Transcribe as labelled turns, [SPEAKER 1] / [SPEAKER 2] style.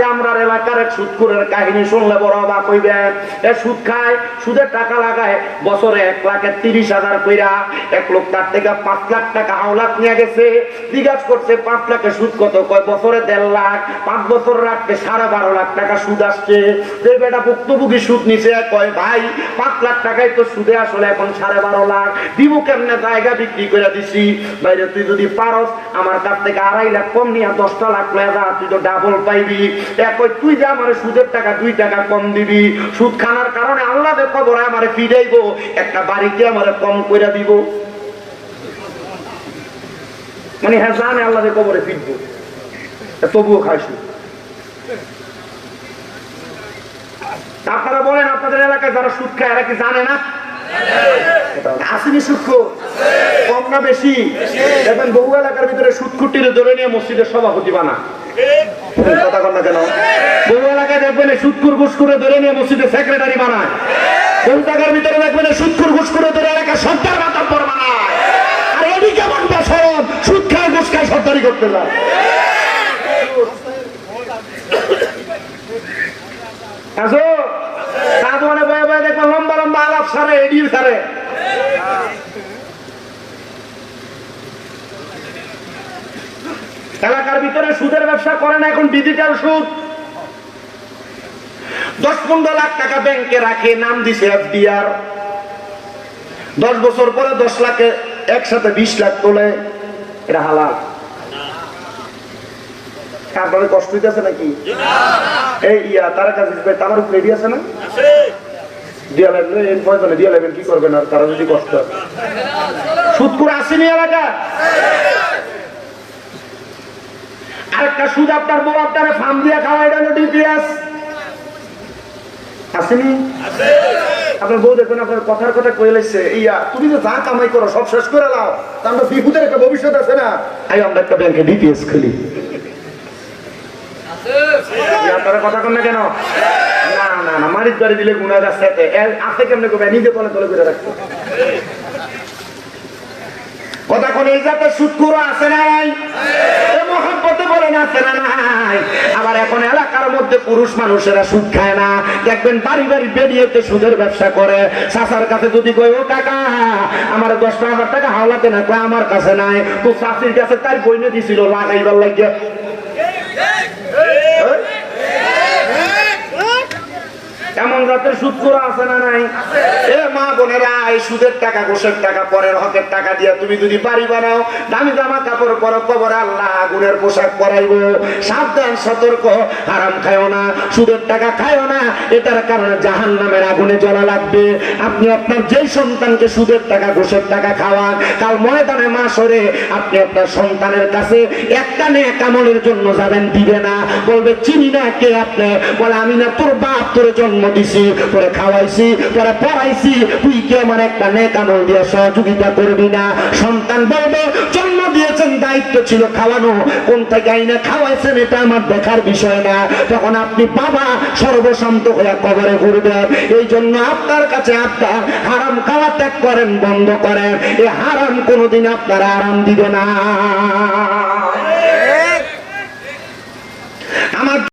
[SPEAKER 1] রাতে আমরা এলাকার এক সুদকুরের কাহিনী শুনলে বড় অবাক হইবেন এ সুদ খায়, সুদের টাকা লাগায়, বছরে এক লাখের তিরিশ হাজার কইরা এক লোক তার থেকে পাঁচ লাখ টাকা হাওলাত নিয়ে গেছে। জিজ্ঞাসা করছে, পাঁচ লাখের সুদ কত? কয়, বছরে দেড় লাখ। পাঁচ বছর রাখতে সাড়ে বারো লাখ টাকা সুদ আসছে। যে বেটা ভুক্তভোগী সুদ নিছে, কয়, ভাই, পাঁচ লাখ টাকায় তো সুদে আসলে এখন সাড়ে বারো লাখ। দিব কেমনে? জায়গা বিক্রি করে দিছি। বাইরে তুই যদি পারস, আমার কাছ থেকে আড়াই লাখ কম নিয়ে দশটা লাখ লয়ে যা, তুই তো ডাবল পাইবি। একই তুই যে আমার সুদের টাকা, দুই টাকা কম দিবি, সুদ খানার কারণে আল্লাহ আমার ফিরাইব একটা আমার কম করে দিব। মানে হ্যাঁ জানে আল্লাহ কবরে তবুও খাই সুদ। আপনারা বলেন, আপনাদের এলাকায় যারা সুদ খায়, এরা কি জানে না? আসেনি সুদখো কম না বেশি? দেখবেন বহু এলাকার ভিতরে সুদখুটির ধরে নিয়ে মসজিদের সভাপতি বানা। কথা কন না কেন? বহু এলাকায় দেখবেন এই সুদকুর ঘুষকুরে ধরে নিয়ে মসজিদের সেক্রেটারি বানায়। বহু জায়গার ভিতরে দেখবেন এই সুদকুর ঘুষকুরে ধরে এলাকার সর্দার মাতাব্বর বানায়। আর এটি কেমন বেসরম সুদ খায় ঘুষ খায় সর্দারি করতে যায়। আসো সারে এডিও সারে। এলাকার ভিতরে সুদের ব্যবসা করে না এখন ডিজিটাল সুদ। দশ পনেরো লাখ টাকা ব্যাংকে রাখে নাম দিছে এফডিআর। দশ বছর পরে দশ লাখে একসাথে বিশ লাখ তোলে। এটা হালাল। তারপরে কষ্ট হইতেছে নাকি? এই ইয়া তারা কাছে তার উপরে আছে না? দিয়া লাগলে এই পয়সা দিয়া লাগবেন কি করবেন আর তারা যদি কষ্ট সুদ করে আসেনি এলাকা? আরেকটা সুদ আপনার বউ আপনার ফার্ম দিয়া খাওয়া এটা হলো ডিপিএস। আসেনি? আপনার বউ দেখবেন আপনার কথার কথা কয়ে লাগছে ইয়া তুমি তো যা কামাই করো সব শেষ করে লাও। আমরা বিপুদের একটা ভবিষ্যৎ আছে না? আই আমরা একটা ব্যাংকে ডিপিএস খুলি। আপনারা কথা কন না কেন? না না দিলে আছে কেমনে নিজে তলে তলে করে রাখতো। আবার এখন এলাকার মধ্যে পুরুষ মানুষেরা সুদ খায় না। দেখবেন বাড়ি বাড়ি সুদের ব্যবসা করে। চাষার কাছে যদি কই ও আমার দশটা হাজার টাকা হাওলাতে না, কয়, আমার কাছে নাই। তো চাষির কাছে তার বইনে দিছিল, লাগাইবার লাগিয়া। এমন জাতের সুদ করা আছে না নাই? এ মা বোনেরা, এই সুদের টাকা ঘোষের টাকা, পরের হকের টাকা দিয়া তুমি যদি বাড়ি বানাও, দামি জামা কাপড় পরো, কবর আল্লাহ আগুনের পোশাক পরাইব। সাবধান, সতর্ক, হারাম খায়ও না, সুদের টাকা খায়ও না, এটার কারণে জাহান নামের আগুনে জ্বলা লাগবে। আপনি আপনার যেই সন্তানকে সুদের টাকা ঘোষের টাকা খাওয়ান কাল ময়দানে মা সরে, আপনি আপনার সন্তানের কাছে একটা নে কামলের জন্য যাবেন, দিবে না। বলবে, চিনি না কে আপনি? বলে, আমি না, তোর বাপ তোর জন্ম দিছি তোরে খাওয়াইছি তোরে পড়াইছি। তুই কি আমার একটা নে কামল দিয়ে সহযোগিতা করবি না? সন্তান বলবে জন্ম দিয়েছেন দায়িত্ব ছিল খাওয়ানো। কোন থেকে আইনে খাওয়াইছেন এটা আমার দেখার বিষয় না। তখন আপনি বাবা সর্বশান্ত হয়ে কবরে ঘুরবেন। এই জন্য আপনার কাছে আপনার হারাম খাওয়া ত্যাগ করেন বন্ধ করেন। এই হারাম কোনোদিন আপনারা আরাম দিবে না। আমার